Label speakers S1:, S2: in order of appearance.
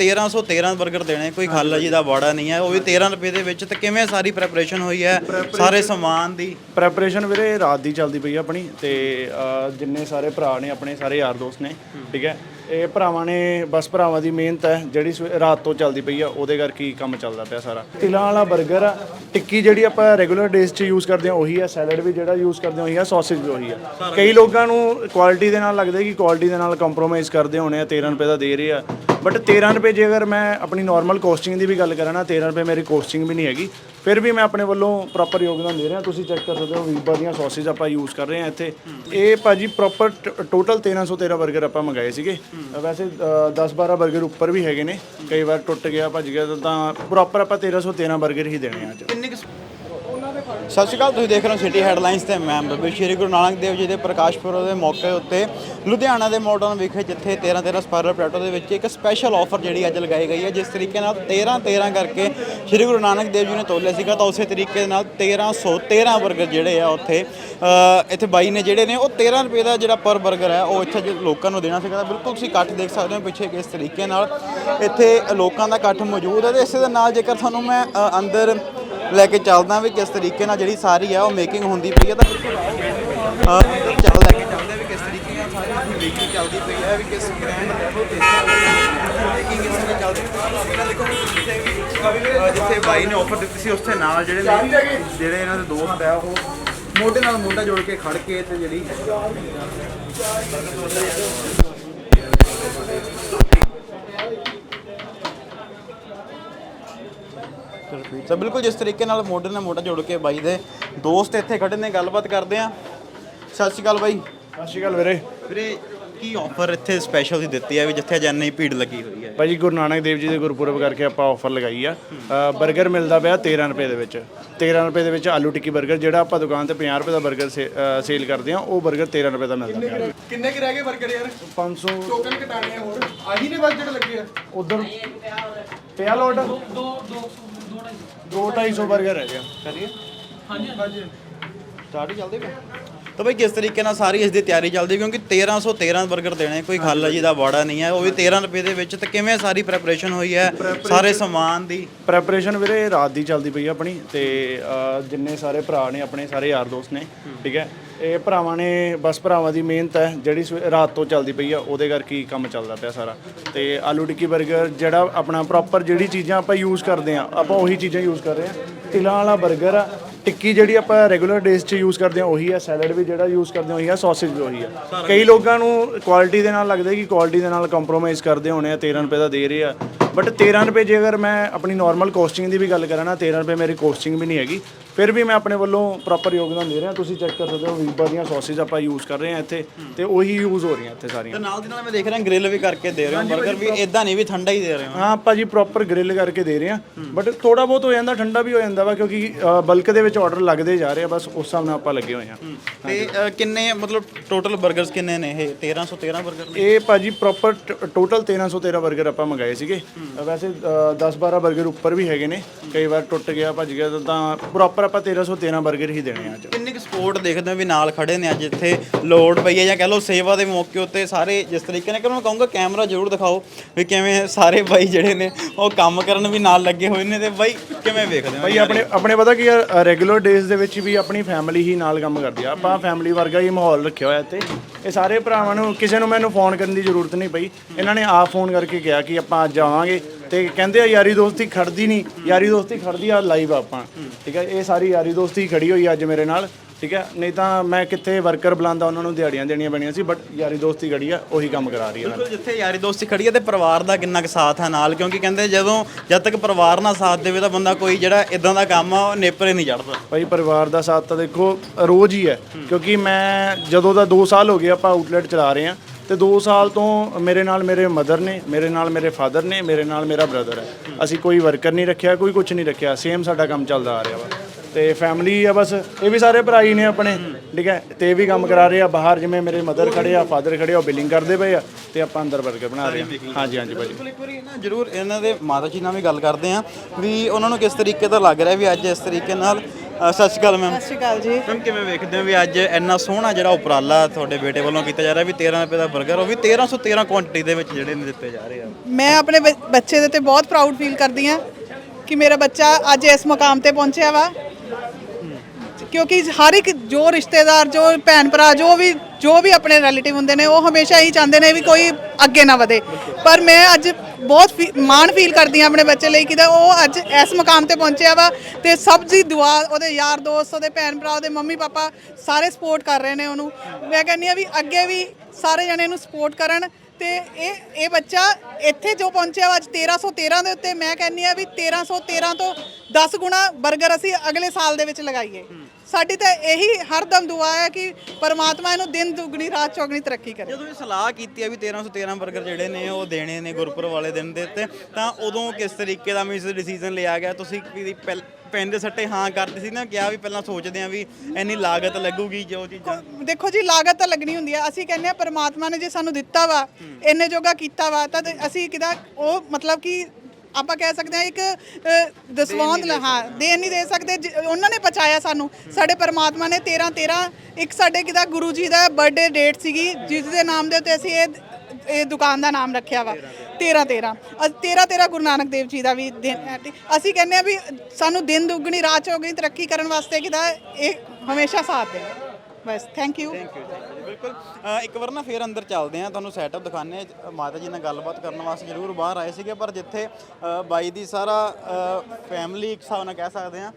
S1: 1313 버ਗਰ ਦੇਣੇ ਕੋਈ ਖਾਲਾ ਜੀ ਦਾ ਵਾੜਾ ਨਹੀਂ ਹੈ ਉਹ ਵੀ 13 ਰੁਪਏ ਦੇ ਵਿੱਚ ਤੇ ਕਿਵੇਂ ਸਾਰੀ ਪ੍ਰੈਪਰੇਸ਼ਨ ਹੋਈ ਹੈ ਸਾਰੇ ਸਮਾਨ ਦੀ?
S2: ਪ੍ਰੈਪਰੇਸ਼ਨ ਵੀਰੇ ਰਾਤ ਦੀ ਚੱਲਦੀ ਪਈ ਆ ਆਪਣੀ ਤੇ ਜਿੰਨੇ ਸਾਰੇ ਭਰਾ ਨੇ ਆਪਣੇ ਸਾਰੇ ਯਾਰ ਦੋਸਤ ਨੇ ਠੀਕ ਹੈ? ਇਹ ਭਰਾਵਾਂ ਨੇ ਬਸ ਭਰਾਵਾਂ ਦੀ ਮਿਹਨਤ ਹੈ ਜਿਹੜੀ ਸਵੇ- ਰਾਤ ਤੋਂ ਚੱਲਦੀ ਪਈ ਆ ਉਹਦੇ ਕਰਕੇ ਹੀ ਕੰਮ ਚੱਲਦਾ ਪਿਆ ਸਾਰਾ। ਤਿਲਾਂ ਵਾਲਾ 버ਗਰ ਆ ਟਿੱਕੀ ਜਿਹੜੀ ਆਪਾਂ ਰੈਗੂਲਰ ਡੇਜ਼ 'ਚ ਯੂਜ਼ ਕਰਦੇ ਹਾਂ ਉਹੀ ਆ ਸੈਲਡ ਵੀ ਜਿਹੜਾ ਯੂਜ਼ ਕਰਦੇ ਹਾਂ ਉਹੀ ਆ ਸੌਸੇਜ ਵੀ ਉਹੀ ਆ। ਕਈ ਲੋਕਾਂ ਨੂੰ ਕੁਆਲਿਟੀ ਦੇ ਨਾਲ ਲੱਗਦਾ ਕਿ ਕੁਆਲਿਟੀ ਦੇ ਨਾਲ ਕੰਪਰੋਮਾਈਜ਼ ਕਰਦੇ ਹੋਣੇ ਆ 13 ਰੁਪਏ ਦਾ ਦੇ ਰਹੇ ਆ ਬਟ 13 ਰੁਪਏ ਜੇ ਅਗਰ ਮੈਂ ਆਪਣੀ ਨਾਰਮਲ ਕੋਸਟਿੰਗ ਦੀ ਵੀ ਗੱਲ ਕਰਾਂ ਨਾ 13 ਰੁਪਏ ਮੇਰੀ ਕੋਸਟਿੰਗ ਵੀ ਨਹੀਂ ਹੈਗੀ। ਫਿਰ ਵੀ ਮੈਂ ਆਪਣੇ ਵੱਲੋਂ ਪ੍ਰੋਪਰ ਯੋਗਦਾਨ ਦੇ ਰਿਹਾ। ਤੁਸੀਂ ਚੈੱਕ ਕਰ ਸਕਦੇ ਹੋ ਵੀਬਾ ਦੀਆਂ ਸੌਸੇਜ ਆਪਾਂ ਯੂਜ਼ ਕਰ ਰਹੇ ਹਾਂ ਇੱਥੇ। ਇਹ ਭਾਜੀ ਪ੍ਰੋਪਰ ਟੋਟਲ 1313 ਬਰਗਰ ਆਪਾਂ ਮੰਗਾਏ ਸੀਗੇ। ਵੈਸੇ 10 12 ਬਰਗਰ ਉੱਪਰ ਵੀ ਹੈਗੇ ਨੇ। ਕਈ ਵਾਰ ਟੁੱਟ ਗਿਆ, ਭੱਜ ਗਿਆ, ਤਾਂ ਪ੍ਰੋਪਰ ਆਪਾਂ 1313 ਬਰਗਰ ਹੀ ਦੇਣੇ ਆ ਅੱਜ।
S1: ਸਤਿ ਸ਼੍ਰੀ ਅਕਾਲ, ਤੁਸੀਂ ਦੇਖ ਰਹੇ ਹੋ ਸਿਟੀ ਹੈਡਲਾਈਨਸ ਤੇ ਮੈਂ ਬੱਬੀ ਸ਼੍ਰੀ ਗੁਰੂ ਨਾਨਕ ਦੇਵ ਜੀ ਦੇ ਪ੍ਰਕਾਸ਼ ਪੁਰਬ ਦੇ ਮੌਕੇ ਉੱਤੇ ਲੁਧਿਆਣਾ ਦੇ ਮੋਡਰਨ ਵਿਖੇ ਜਿੱਥੇ 13 13 ਸਪਾਇਰਲ ਪਲੈਟੋ ਦੇ ਵਿੱਚ ਇੱਕ ਸਪੈਸ਼ਲ ਆਫਰ ਜਿਹੜੀ ਅੱਜ ਲਗਾਈ ਗਈ ਹੈ, ਜਿਸ ਤਰੀਕੇ ਨਾਲ 13 13 ਕਰਕੇ ਸ਼੍ਰੀ ਗੁਰੂ ਨਾਨਕ ਦੇਵ ਜੀ ਨੇ ਤੋਲਿਆ ਸੀਗਾ, ਤਾਂ ਉਸੇ ਤਰੀਕੇ ਦੇ ਨਾਲ 1313 버ਗਰ ਜਿਹੜੇ ਆ ਉੱਥੇ ਇੱਥੇ ਬਾਈ ਨੇ ਜਿਹੜੇ ਨੇ, ਉਹ 13 ਰੁਪਏ ਦਾ ਜਿਹੜਾ ਪਰ 버ਗਰ ਹੈ, ਉਹ ਇੱਥੇ ਲੋਕਾਂ ਨੂੰ ਦੇਣਾ ਸੀਗਾ। ਤਾਂ ਬਿਲਕੁਲ ਤੁਸੀਂ ਇਕੱਠ ਦੇਖ ਸਕਦੇ ਹੋ ਪਿੱਛੇ ਕਿਸ ਤਰੀਕੇ ਨਾਲ ਇੱਥੇ ਲੋਕਾਂ ਦਾ ਇਕੱਠ ਮੌਜੂਦ ਹੈ ਤੇ ਇਸੇ ਦੇ ਨਾਲ ਜੇਕਰ ਤੁਹਾਨੂੰ ਮੈਂ ਅੰਦਰ ਲੈ ਕੇ ਚੱਲਦਾ ਵੀ ਕਿਸ ਤਰੀਕੇ ਨਾਲ ਜਿਹੜੀ ਸਾਰੀ ਆ ਉਹ ਮੇਕਿੰਗ ਹੁੰਦੀ ਪਈ ਹੈ ਤਾਂ ਬਿਲਕੁਲ ਅੰਦਰ ਚੱਲ ਲੈ ਕੇ ਚੱਲਦੇ ਵੀ ਕਿਸ ਤਰੀਕੇ ਨਾਲ ਸਾਰੀ ਆਪਣੀ ਮੇਕਿੰਗ ਚੱਲਦੀ ਪਈ ਹੈ ਵੀ ਕਿਸ ਲੈਵਲ ਤੇ ਮੇਕਿੰਗ ਇਸ ਤਰ੍ਹਾਂ ਚੱਲਦੀ ਪਈ ਹੈ ਦੇਖੋ ਜਿੱਥੇ ਵੀ ਅਹ ਜਿੱਥੇ ਬਾਈ ਨੇ ਆਫਰ ਦਿੱਤੀ ਸੀ ਉਸਦੇ ਨਾਲ ਜਿਹੜੇ ਜਿਹੜੇ ਇਹਨਾਂ ਦੇ ਦੋਸਤ ਆ ਉਹ ਮੋਢੇ ਨਾਲ ਮੋਢਾ ਜੋੜ ਕੇ ਖੜ ਕੇ ਤੇ ਜਿਹੜੀ ਸੋ ਬਿਲਕੁਲ ਜਿਸ ਤਰੀਕੇ ਨਾਲ ਮੋਢੇ ਨਾਲ ਮੋਢਾ ਜੋੜ ਕੇ ਬਾਈ ਦੇ ਦੋਸਤ ਇੱਥੇ ਖੜੇ ਨੇ ਗੱਲਬਾਤ ਕਰਦੇ ਆ ਸਤਿ ਸ਼੍ਰੀ ਅਕਾਲ ਬਾਈ।
S2: ਸਤਿ ਸ਼੍ਰੀ ਅਕਾਲ ਵੀਰੇ।
S1: ਵੀਰੇ ਕੀ ਆਫਰ ਇੱਥੇ ਸਪੈਸ਼ਲ ਦੀ ਦਿੱਤੀ ਆ ਵੀ ਜਿੱਥੇ ਜਾਣੇ ਭੀੜ ਲੱਗੀ ਹੋਈ ਹੈ?
S2: ਭਾਜੀ ਗੁਰੂ ਨਾਨਕ ਦੇਵ ਜੀ ਦੇ ਗੁਰਪੁਰਬ ਕਰਕੇ ਆਪਾਂ ਆਫਰ ਲਗਾਈ ਆ। ਬਰਗਰ ਮਿਲਦਾ ਪਿਆ 13 ਰੁਪਏ ਦੇ ਵਿੱਚ। 13 ਰੁਪਏ ਦੇ ਵਿੱਚ ਆਲੂ ਟਿੱਕੀ ਬਰਗਰ ਜਿਹੜਾ ਆਪਾਂ ਦੁਕਾਨ ਤੇ 50 ਰੁਪਏ ਦਾ ਬਰਗਰ ਸੇਲ ਕਰਦੇ ਆ ਉਹ ਬਰਗਰ 13 ਰੁਪਏ ਦਾ ਮਿਲਦਾ ਪਿਆ।
S3: ਕਿੰਨੇ ਕਿ ਰਹਿ ਗਏ 버ਗਰ ਯਾਰ
S2: 500
S3: ਟੋਕਨ ਕਟਾਣੇ ਹੋਰ। ਆਹੀ ਨੇ ਬਜਟ ਲੱਗੇ ਆ।
S2: ਉਧਰ ਪਿਆ ਲੋਟ? ਦੋ ਦੋ ਦੋ 250 버ਗਰ ਹੈ ਗਿਆ।
S1: ਕਰੀਏ? ਸਟਾਰਟ ਹੀ ਚੱਲਦੇ ਪਏ? ਤਾਂ ਬਈ ਕਿਸ ਤਰੀਕੇ ਨਾਲ ਸਾਰੀ ਇਸ ਦੀ ਤਿਆਰੀ ਚੱਲਦੀ ਕਿਉਂਕਿ 1313 버ਗਰ ਦੇਣੇ ਕੋਈ ਖਾਲਾ ਜੀ ਦਾ ਵਾੜਾ ਨਹੀਂ ਹੈ। ਉਹ ਵੀ 13 ਰੁਪਏ ਦੇ ਵਿੱਚ ਤੇ ਕਿਵੇਂ ਸਾਰੀ ਪ੍ਰੈਪਰੇਸ਼ਨ ਹੋਈ ਹੈ? ਸਾਰੇ ਸਮਾਨ ਦੀ?
S2: ਪ੍ਰੈਪਰੇਸ਼ਨ ਵੀਰੇ ਰਾਤ ਦੀ ਚੱਲਦੀ ਪਈ ਆ ਆਪਣੀ ਤੇ ਅਹ, ਜਿੰਨੇ ਸਾਰੇ ਭਰਾ ਨੇ ਆਪਣੇ ਸਾਰੇ ਯਾਰ ਦੋਸਤ ਨੇ ਠੀਕ ਹੈ? ਇਹ ਭਰਾਵਾਂ ਨੇ, ਬਸ ਭਰਾਵਾਂ ਦੀ ਮਿਹਨਤ ਹੈ, ਜਿਹੜੀ ਸਵੇ- ਰਾਤ ਤੋਂ ਚੱਲਦੀ ਪਈ ਆ, ਉਹਦੇ ਕਰਕੇ ਹੀ ਕੰਮ ਚੱਲਦਾ ਪਿਆ ਸਾਰਾ। ਤੇ ਆਲੂ ਟਿੱਕੀ 버ਗਰ ਜਿਹੜਾ ਆਪਣਾ ਪ੍ਰੋਪਰ ਜਿਹੜੀ ਚੀਜ਼ਾਂ ਆਪਾਂ ਯੂਜ਼ ਕਰਦੇ ਆ ਆਪਾਂ ਉਹੀ ਚੀਜ਼ਾਂ ਯੂਜ਼ ਕਰ ਰਹੇ ਆ ਤਿਲਾਂ ਵਾਲਾ 버ਗਰ ਆ, ਟਿੱਕੀ ਜਿਹੜੀ ਆਪਾਂ ਰੈਗੂਲਰ ਡੇਜ਼ 'ਚ ਯੂਜ਼ ਕਰਦੇ ਆ ਉਹੀ ਆ। ਸੈਲਡ ਵੀ ਜਿਹੜਾ ਯੂਜ਼ ਕਰਦੇ ਆ ਉਹੀ ਆ ਸੌਸੇਜ ਵੀ ਉਹੀ ਆ। ਕਈ ਲੋਕਾਂ ਨੂੰ ਕੁਆਲਿਟੀ ਦੇ ਨਾਲ ਲੱਗਦਾ ਕਿ ਕੁਆਲਿਟੀ ਦੇ ਨਾਲ ਕੰਪਰੋਮਾਈਜ਼ ਕਰਦੇ ਹੋਣੇ ਆ 13 ਰੁਪਏ ਦਾ ਦੇ ਰਹੇ ਆ। ਬਟ 13 ਰੁਪਏ ਜੇ ਅਗਰ ਮੈਂ ਆਪਣੀ ਨਾਰਮਲ ਕੋਸਟਿੰਗ ਦੀ ਵੀ ਗੱਲ ਕਰਾਂ ਨਾ 13 ਰੁਪਏ ਮੇਰੀ ਕੋਸਟਿੰਗ ਵੀ ਨਹੀਂ ਹੈਗੀ। ਫਿਰ ਵੀ ਮੈਂ ਆਪਣੇ ਵੱਲੋਂ ਪ੍ਰੋਪਰ ਯੋਗਦਾਨ ਦੇ ਰਿਹਾ। ਤੁਸੀਂ ਚੈੱਕ ਕਰ ਸਕਦੇ ਹੋ ਵੀਬਾ ਦੀਆਂ ਸੌਸੇਜ ਆਪਾਂ ਯੂਜ਼ ਕਰ ਰਹੇ ਹਾਂ ਇੱਥੇ ਤੇ ਉਹੀ ਯੂਜ਼ ਹੋ ਰਹੀਆਂ ਇੱਥੇ ਸਾਰੀਆਂ।
S1: ਤੇ ਨਾਲ ਦੀ ਨਾਲ ਮੈਂ ਦੇਖ ਰਿਹਾ ਗ੍ਰਿਲ ਵੀ ਕਰਕੇ ਦੇ ਰਹੇ ਹਾਂ 버ਗਰ ਵੀ ਇਦਾਂ ਨਹੀਂ ਵੀ ਠੰਡਾ ਹੀ ਦੇ ਰਹੇ ਹਾਂ।
S2: ਹਾਂ ਭਾਜੀ ਪ੍ਰੋਪਰ ਗ੍ਰਿਲ ਕਰਕੇ ਦੇ ਰਹੇ ਹਾਂ। ਬਟ ਥੋੜਾ ਬਹੁਤ ਹੋ ਜਾਂਦਾ ਠੰਡਾ ਵੀ ਹੋ ਜਾਂਦਾ ਵਾ ਕਿਉਂਕਿ ਬਲਕ ਦੇ ਵਿੱਚ ਆਰਡਰ ਲੱਗਦੇ ਜਾ ਰਹੇ ਆ ਬਸ ਉਸ ਹਿਸਾਬ ਨਾਲ ਆਪਾਂ ਲੱਗੇ ਹੋਏ ਹਾਂ।
S1: ਤੇ ਕਿੰਨੇ ਮਤਲਬ ਟੋਟਲ 버ਗਰਸ ਕਿੰਨੇ ਨੇ ਇਹ? 1313 버ਗਰ ਨੇ।
S2: ਇਹ ਭਾਜੀ ਪ੍ਰੋਪਰ ਟੋਟਲ 1313 ਬਰਗਰ ਆਪਾਂ ਮੰਗਾਏ ਸੀਗੇ। ਵੈਸੇ 10 12 ਬਰਗਰ ਉੱਪਰ ਵੀ ਹੈਗੇ ਨੇ। ਕਈ ਵਾਰ ਟੁੱਟ ਗਿਆ ਭੱਜ ਗਿਆ ਤਾਂ ਪ੍ਰੋਪਰ ਆਪਾਂ 1313 버ਗਰ ਹੀ ਦੇਣੇ ਆ ਅੱਜ।
S1: ਕਿੰਨੀ ਕੁ ਸਪੋਰਟ ਦੇਖਦੇ ਹੋ ਵੀ ਨਾਲ ਖੜੇ ਨੇ ਅੱਜ ਇੱਥੇ? ਲੋਡ ਪਈ ਹੈ ਜਾਂ ਕਹ ਲਓ ਸੇਵਾ ਦੇ ਮੌਕੇ ਉੱਤੇ ਸਾਰੇ ਜਿਸ ਤਰੀਕੇ ਨਾਲ ਕਿ ਮੈਂ ਕਹੂੰਗਾ ਕੈਮਰਾ ਜ਼ਰੂਰ ਦਿਖਾਓ ਵੀ ਕਿਵੇਂ ਸਾਰੇ ਬਾਈ ਜਿਹੜੇ ਨੇ ਉਹ ਕੰਮ ਕਰਨ ਵੀ ਨਾਲ ਲੱਗੇ ਹੋਏ ਨੇ ਤੇ ਬਾਈ ਕਿਵੇਂ ਵੇਖਦੇ ਹੋ?
S2: ਭਾਈ ਆਪਣੇ ਆਪਣੇ ਪਤਾ ਕੀ ਆ ਰੈਗੂਲਰ ਡੇਜ਼ ਦੇ ਵਿੱਚ ਵੀ ਆਪਣੀ ਫੈਮਿਲੀ ਹੀ ਨਾਲ ਕੰਮ ਕਰਦੀ ਆ। ਆਪਾਂ ਫੈਮਿਲੀ ਵਰਗਾ ਹੀ ਮਾਹੌਲ ਰੱਖਿਆ ਹੋਇਆ ਇੱਥੇ। ਇਹ ਸਾਰੇ ਭਰਾਵਾਂ ਨੂੰ ਕਿਸੇ ਨੂੰ ਮੈਨੂੰ ਫੋਨ ਕਰਨ ਦੀ ਜ਼ਰੂਰਤ ਨਹੀਂ ਪਈ। ਇਹਨਾਂ ਨੇ ਆਪ ਫੋਨ ਕਰਕੇ ਕਿਹਾ ਕਿ ਆਪਾਂ ਅੱਜ ਆਵਾਂਗੇ। ਤੇ ਕਹਿੰਦੇ ਆ ਯਾਰੀ ਦੋਸਤੀ ਖੜਦੀ ਨਹੀਂ ਯਾਰੀ ਦੋਸਤੀ ਖੜਦੀ ਆ ਲਾਈਵ ਆਪਾਂ। ਠੀਕ ਹੈ ਇਹ ਸਾਰੀ ਯਾਰੀ ਦੋਸਤੀ ਖੜੀ ਹੋਈ ਅੱਜ ਮੇਰੇ ਨਾਲ। ਠੀਕ ਹੈ ਨਹੀਂ ਤਾਂ ਮੈਂ ਕਿੱਥੇ ਵਰਕਰ ਬੁਲਾਉਂਦਾ ਉਹਨਾਂ ਨੂੰ ਦਿਹਾੜੀਆਂ ਦੇਣੀਆਂ ਪੈਣੀਆਂ ਸੀ ਬਟ ਯਾਰੀ ਦੋਸਤੀ ਖੜੀ ਆ ਉਹੀ ਕੰਮ ਕਰਾ ਰਹੀ ਨਾਲ
S1: ਬਿਲਕੁਲ ਜਿੱਥੇ ਯਾਰੀ ਦੋਸਤੀ ਖੜੀ ਹੈ ਤੇ ਪਰਿਵਾਰ ਦਾ ਕਿੰਨਾ ਕੁ ਸਾਥ ਹੈ ਨਾਲ ਕਿਉਂਕਿ ਕਹਿੰਦੇ ਜਦੋਂ ਜਦ ਤੱਕ ਪਰਿਵਾਰ ਨਾਲ ਸਾਥ ਦੇਵੇ ਤਾਂ ਬੰਦਾ ਕੋਈ ਜਿਹੜਾ ਇਦਾਂ ਦਾ ਕੰਮ ਆ ਉਹ ਨੇਪਰੇ ਨਹੀਂ ਚੜਦਾ।
S2: ਭਾਈ ਪਰਿਵਾਰ ਦਾ ਸਾਥ ਤਾਂ ਦੇਖੋ ਰੋਜ਼ ਹੀ ਹੈ ਕਿਉਂਕਿ ਮੈਂ ਜਦੋਂ ਦਾ 2 ਸਾਲ ਹੋ ਗਏ ਆਪਾਂ ਆਊਟਲੈਟ ਚਲਾ ਰਹੇ ਹਾਂ ਤੇ 2 ਸਾਲ ਤੋਂ ਮੇਰੇ ਨਾਲ ਮੇਰੇ ਮਦਰ ਨੇ ਮੇਰੇ ਨਾਲ ਮੇਰੇ ਫਾਦਰ ਨੇ ਮੇਰੇ ਨਾਲ ਮੇਰਾ ਬ੍ਰਦਰ ਹੈ। ਅਸੀਂ ਕੋਈ ਵਰਕਰ ਨਹੀਂ ਰੱਖਿਆ ਕੋਈ ਕੁਝ ਨਹੀਂ ਰੱਖਿਆ। ਸੇਮ ਸਾਡਾ ਕੰਮ ਚੱਲਦਾ ਆ ਰਿਹਾ ਵਾ। ਤੇ ਫੈਮਿਲੀ ਆ ਬਸ ਇਹ ਵੀ ਸਾਰੇ ਭਰਾ ਹੀ ਨੇ ਆਪਣੇ ਠੀਕ ਹੈ? ਤੇ ਇਹ ਵੀ ਕੰਮ ਕਰਾ ਰਹੇ ਆ ਬਾਹਰ ਜਿਵੇਂ ਮੇਰੇ ਮਦਰ ਖੜੇ ਆ ਫਾਦਰ ਖੜੇ ਆ ਬਿਲਿੰਗ ਕਰਦੇ ਪਏ ਆ ਤੇ ਆਪਾਂ ਅੰਦਰ ਵਰਕਰ ਬਣਾ ਰਹੇ ਹਾਂ ਹਾਂਜੀ ਹਾਂਜੀ ਭਾਈ
S1: ਬਿਲਕੁਲ ਇੱਕ ਵਾਰੀ ਨਾ ਜਰੂਰ ਇਹਨਾਂ ਦੇ ਮਾਤਾ ਜੀ ਨਾਲ ਵੀ ਗੱਲ ਕਰਦੇ ਆ ਵੀ ਉਹਨਾਂ ਨੂੰ ਕਿਸ ਤਰੀਕੇ ਦਾ ਲੱਗ ਰਿਹਾ ਵੀ ਅੱਜ ਇਸ ਤਰੀਕੇ ਨਾਲ ਅ, ਸਤਿ ਸ਼੍ਰੀ ਅਕਾਲ ਮੈਮ।
S4: ਸਤਿ ਸ਼੍ਰੀ ਅਕਾਲ ਜੀ।
S1: ਮੈਮ ਕਿਵੇਂ ਵੇਖਦੇ ਹੋ ਵੀ ਅੱਜ ਇੰਨਾ ਸੋਹਣਾ ਜਿਹੜਾ ਉਪਰਾਲਾ ਤੁਹਾਡੇ ਬੇਟੇ ਵੱਲੋਂ ਕੀਤਾ ਜਾ ਰਿਹਾ ਵੀ 13 ਰੁਪਏ ਦਾ 버ਗਰ ਉਹ ਵੀ 1313 ਕੁਆਂਟੀਟੀ ਦੇ ਵਿੱਚ ਜਿਹੜੇ ਨੇ ਦਿੱਤੇ ਜਾ ਰਹੇ ਆ?
S4: ਮੈਂ ਆਪਣੇ ਬੱਚੇ ਦੇ ਤੇ ਬਹੁਤ ਪ੍ਰਾਊਡ ਫੀਲ ਕਰਦੀ ਹਾਂ ਕਿ ਮੇਰਾ ਬੱਚਾ ਅੱਜ ਇਸ ਮੁਕਾਮ ਤੇ ਪਹੁੰਚਿਆ ਵਾ। ਕਿਉਂਕਿ ਹਰ ਇੱਕ ਜੋ ਰਿਸ਼ਤੇਦਾਰ, ਜੋ ਭੈਣ ਭਰਾ, ਜੋ ਵੀ ਜੋ ਵੀ ਆਪਣੇ ਰਿਲੇਟਿਵ ਹੁੰਦੇ ਨੇ, ਉਹ ਹਮੇਸ਼ਾ ਇਹੀ ਚਾਹੁੰਦੇ ਨੇ ਵੀ ਕੋਈ ਅੱਗੇ ਨਾ ਵਧੇ। ਪਰ ਮੈਂ ਅੱਜ ਬਹੁਤ ਫੀ- ਮਾਣ ਫੀਲ ਕਰਦੀ ਹਾਂ ਆਪਣੇ ਬੱਚੇ ਲਈ ਕਿ ਤਾਂ ਉਹ ਅੱਜ ਇਸ ਮੁਕਾਮ ਤੇ ਪਹੁੰਚਿਆ ਵਾ ਤੇ ਸਭ ਦੀ ਦੁਆ, ਉਹਦੇ ਯਾਰ ਦੋਸਤ, ਉਹਦੇ ਭੈਣ ਭਰਾ, ਉਹਦੇ ਮੰਮੀ ਪਾਪਾ ਸਾਰੇ ਸਪੋਰਟ ਕਰ ਰਹੇ ਨੇ ਉਹਨੂੰ। ਮੈਂ ਕਹਿੰਦੀ ਆ ਵੀ ਅੱਗੇ ਵੀ ਸਾਰੇ ਜਣੇ ਇਹਨੂੰ ਸਪੋਰਟ ਕਰਨ ਤੇ ਇਹ ਇਹ ਬੱਚਾ ਇੱਥੇ ਜੋ ਪਹੁੰਚਿਆ ਵਾ ਅੱਜ 1313 ਦੇ ਉੱਤੇ, ਮੈਂ ਕਹਿੰਨੀ ਆ ਵੀ 1313 ਤੋਂ 10 ਗੁਣਾ ਬਰਗਰ ਅਸੀਂ ਅਗਲੇ ਸਾਲ ਦੇ ਵਿੱਚ ਲਗਾਈਏ। ਸਾਡੀ ਤਾਂ ਇਹੀ ਹਰਦਮ ਦੁਆ ਹੈ ਕਿ ਪਰਮਾਤਮਾ ਇਹਨੂੰ ਦਿਨ ਦੁਗਣੀ ਰਾਤ ਚੌਗਣੀ ਤਰੱਕੀ ਕਰੇ।
S1: ਜਦੋਂ ਇਹ ਸਲਾਹ ਕੀਤੀ ਆ ਵੀ 1313 버ਗਰ ਜਿਹੜੇ ਨੇ ਉਹ ਦੇਣੇ ਨੇ ਗੁਰਪੁਰਬ ਵਾਲੇ ਦਿਨ ਦੇ ਉੱਤੇ ਤਾਂ ਉਦੋਂ ਕਿਸ ਤਰੀਕੇ ਦਾ ਮੀਨਸ ਡਿਸੀਜਨ ਲਿਆ ਗਿਆ? ਤੁਸੀਂ ਪਹਿਲ- ਪੈਂਦੇ ਸੱਟੇ ਹਾਂ ਕਰਦੇ ਸੀ ਨਾ ਕਿਹਾ ਵੀ ਪਹਿਲਾਂ ਸੋਚਦੇ ਆ ਵੀ ਇੰਨੀ ਲਾਗਤ ਲੱਗੂਗੀ ਜੋ ਚੀਜ਼ਾਂ
S4: ਦੇਖੋ ਜੀ ਲਾਗਤ ਤਾਂ ਲੱਗਣੀ ਹੁੰਦੀ ਆ। ਅਸੀਂ ਕਹਿੰਦੇ ਆ ਪਰਮਾਤਮਾ ਨੇ ਜੇ ਸਾਨੂੰ ਦਿੱਤਾ ਵਾ ਇੰਨੇ ਜੋਗਾ ਕੀਤਾ ਵਾ ਤੇ ਅਸੀਂ ਕਿਦਾ ਉਹ ਮਤਲਬ ਕਿ ਆਪਾਂ ਕਹਿ ਸਕਦੇ ਹਾਂ ਇੱਕ ਅ, ਦਸਵੰਧ ਲ- ਹਾਂ ਦੇ ਨਹੀਂ ਦੇ ਸਕਦੇ ਜ- ਉਹਨਾਂ ਨੇ ਪਹੁੰਚਾਇਆ ਸਾਨੂੰ। ਸਾਡੇ ਪਰਮਾਤਮਾ ਨੇ 13 13 ਇੱਕ ਸਾਡੇ ਕਿਦਾ ਗੁਰੂ ਜੀ ਦਾ ਬਰਥਡੇ ਡੇਟ ਸੀਗੀ ਜਿਸ ਦੇ ਨਾਮ ਦੇ ਉੱਤੇ ਅਸੀਂ ਇਹ ਇਹ ਦੁਕਾਨ ਦਾ ਨਾਮ ਰੱਖਿਆ ਵਾ। 13 13 ਅ 13 13 ਗੁਰੂ ਨਾਨਕ ਦੇਵ ਜੀ ਦਾ ਵੀ ਦਿਨ ਹੈ ਤੇ ਅਸੀਂ ਕਹਿੰਦੇ ਆ ਵੀ ਸਾਨੂੰ ਦਿਨ ਦੁੱਗਣੀ ਰਾਤ ਚੌਗਣੀ ਤਰੱਕੀ ਕਰਨ ਵਾਸਤੇ ਕਿਦਾ ਇਹ ਹਮੇਸ਼ਾ ਸਾਥ ਦੇ ਬਸ ਥੈਂਕ ਯੂ
S1: ਥੈਂਕ ਯੂ ਜੀ ਬਿਲਕੁਲ ਅ, ਇੱਕ ਵਾਰ ਨਾ ਫੇਰ ਅੰਦਰ ਚੱਲਦੇ ਆ ਤੁਹਾਨੂੰ ਸੈਟਅਪ ਦਿਖਾਣੇ ਮਾਤਾ ਜੀ ਨਾਲ ਗੱਲਬਾਤ ਕਰਨ ਵਾਸਤੇ ਜ਼ਰੂਰ ਬਾਹਰ ਆਏ ਸੀਗੇ ਪਰ ਜਿੱਥੇ ਅ, ਬਾਈ ਦੀ ਸਾਰਾ ਫੈਮਿਲੀ ਇੱਕ ਹਿਸਾਬ ਨਾਲ ਕਹਿ ਸਕਦੇ ਆ